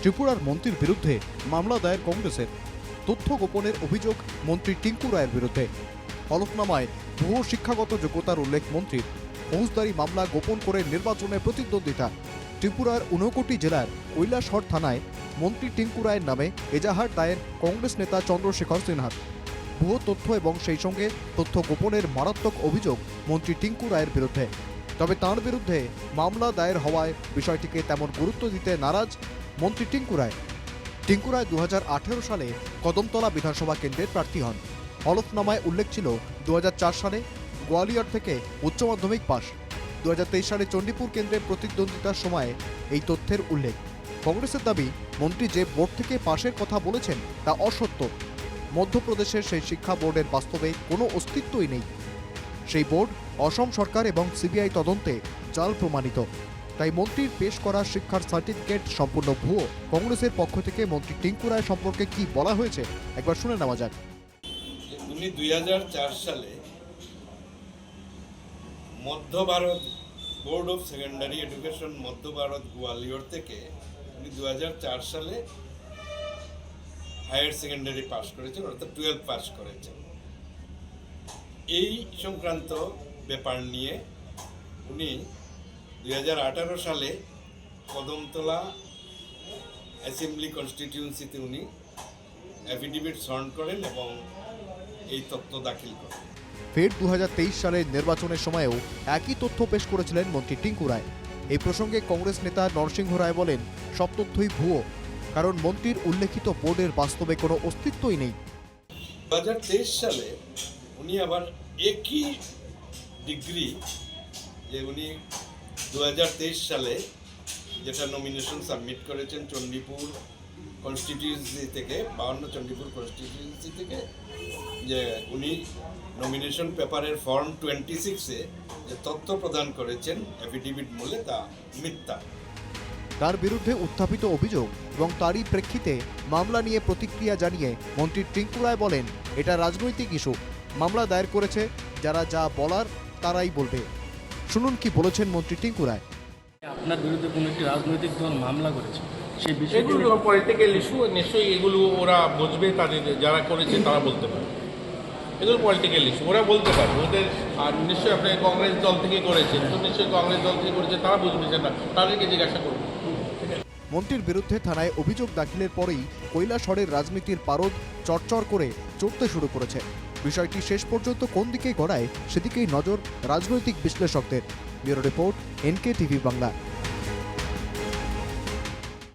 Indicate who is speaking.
Speaker 1: ত্রিপুরার মন্ত্রীর বিরুদ্ধে মামলা দায়ের কংগ্রেসের। তথ্য গোপনের অভিযোগ মন্ত্রী টিঙ্কু রায়ের বিরুদ্ধে। হলফনামায় ভুয়ো শিক্ষাগত যোগ্যতার উল্লেখ মন্ত্রীর। ফৌজদারি মামলা গোপন করে নির্বাচনে প্রতিদ্বন্দ্বিতা। ত্রিপুরার ঊনকোটি জেলার কৈলাসহর থানায় মন্ত্রী টিঙ্কু রায়ের নামে এজাহার দায়ের কংগ্রেস নেতা চন্দ্রশেখর সিনহার। ভুয়ো তথ্য এবং সেই সঙ্গে তথ্য গোপনের মারাত্মক অভিযোগ মন্ত্রী টিঙ্কু রায়ের বিরুদ্ধে। তবে তাঁর বিরুদ্ধে মামলা দায়ের হওয়ায় বিষয়টিকে তেমন গুরুত্ব দিতে নারাজ মন্ত্রী টিঙ্কু রায়। টিঙ্কু রায় দু সালে কদমতলা বিধানসভা কেন্দ্রের প্রার্থী হন। হলফনামায় উল্লেখ ছিল দু হাজার চার সালে গোয়ালিয়র থেকে উচ্চ মাধ্যমিক পাশ। দু হাজার তেইশ সালে চণ্ডীপুর কেন্দ্রে প্রতিদ্বন্দ্বিতার সময় এই তথ্যের উল্লেখ। কংগ্রেসের দাবি, মন্ত্রী যে বোর্ড থেকে পাশের কথা বলেছেন তা অসত্য। মধ্যপ্রদেশের সেই শিক্ষা বোর্ডের বাস্তবে কোনো অস্তিত্বই নেই। সেই বোর্ড অসম সরকার এবং সিবিআই তদন্তে জাল প্রমাণিত। তাই মন্ত্রীর পেশ করা শিক্ষার সার্টিফিকেট সম্পূর্ণ ভুয়ো। কংগ্রেসের পক্ষ থেকে মন্ত্রী টিঙ্কু রায় সম্পর্কে কি বলা হয়েছে, একবার শুনে নেওয়া যাক।
Speaker 2: উনি দুই হাজার চার সালে Madhya Bharat board of secondary education Madhya Bharat Gwalior থেকে উনি দুহাজার চার সালে হায়ার সেকেন্ডারি পাস করেছেন, অর্থাৎ টুয়েলভ পাস করেছেন। এই সংক্রান্ত ব্যাপার নিয়ে উনি দু হাজার আঠারো সালে কদমতলা অ্যাসেম্বলি কনস্টিটিউন্সিতে উনি অ্যাফিডেভিট সর্ন করেন এবং এই তথ্য দাখিল করেন।
Speaker 1: ফের দু হাজার তেইশ সালের নির্বাচনের সময়েও একই তথ্য পেশ করেছিলেন মন্ত্রী টিঙ্কু রায়। এই প্রসঙ্গে কংগ্রেস নেতা নরসিংহ রায় বলেন সব তথ্যই ভুয়ো কারণ মন্ত্রীর উল্লেখিত বোর্ডের বাস্তবে কোনো অস্তিত্বই নেই।
Speaker 2: দু হাজার তেইশ সালে উনি আবার একই ডিগ্রি যে উনি দু হাজার তেইশ সালে যেটা নমিনেশন সাবমিট করেছেন চণ্ডীপুর কনস্টিটিউয়েন্সি থেকে, বাউন্ন চণ্ডীপুর কনস্টিটিউয়েন্সি থেকে, যে উনি নমিনেশন পেপারের ফর্ম টোয়েন্টি সিক্সে যে তথ্য প্রদান করেছেন অ্যাফিডেভিট মূলে তা মিথ্যা।
Speaker 1: তার বিরুদ্ধে উত্থাপিত অভিযোগ এবং তারই প্রেক্ষিতে মামলা নিয়ে প্রতিক্রিয়া জানিয়ে মন্ত্রী টিঙ্কু রায় বলেন, এটা রাজনৈতিক ইস্যু। মামলা দায়ের করেছে যারা যা বলার তারাই বলবে। শুনুন কি বলেছেন মন্ত্রী টিঙ্কু রায়
Speaker 3: আপনার বিরুদ্ধে কোনো একটি রাজনৈতিক দল মামলা করেছে সেই বিষয়টি
Speaker 4: এগুলো পলিটিক্যাল ইস্যু নিশ্চয়ই এগুলো ওরা বুঝবে তাদের যারা করেছে তারা বলতে পারে। এগুলো পলিটিক্যাল ইস্যু ওরা বলতে পারে। ওদের আর নিশ্চয়ই আপনি কংগ্রেস দল থেকে করেছেন তো নিশ্চয়ই কংগ্রেস দল থেকে করেছে তারা বুঝবে যে না তাদেরকে জিজ্ঞাসা করবে
Speaker 1: মন্ত্রীর বিরুদ্ধে থানায় অভিযোগ দাখিলের পরেই কৈলাসহরের রাজনীতির পারদ চরচর করে চড়তে শুরু করেছে। বিষয়টি শেষ পর্যন্ত কোন দিকে গড়ায়, সেদিকেই নজর রাজনৈতিক বিশ্লেষকদের। Bureau report NK TV Bangla.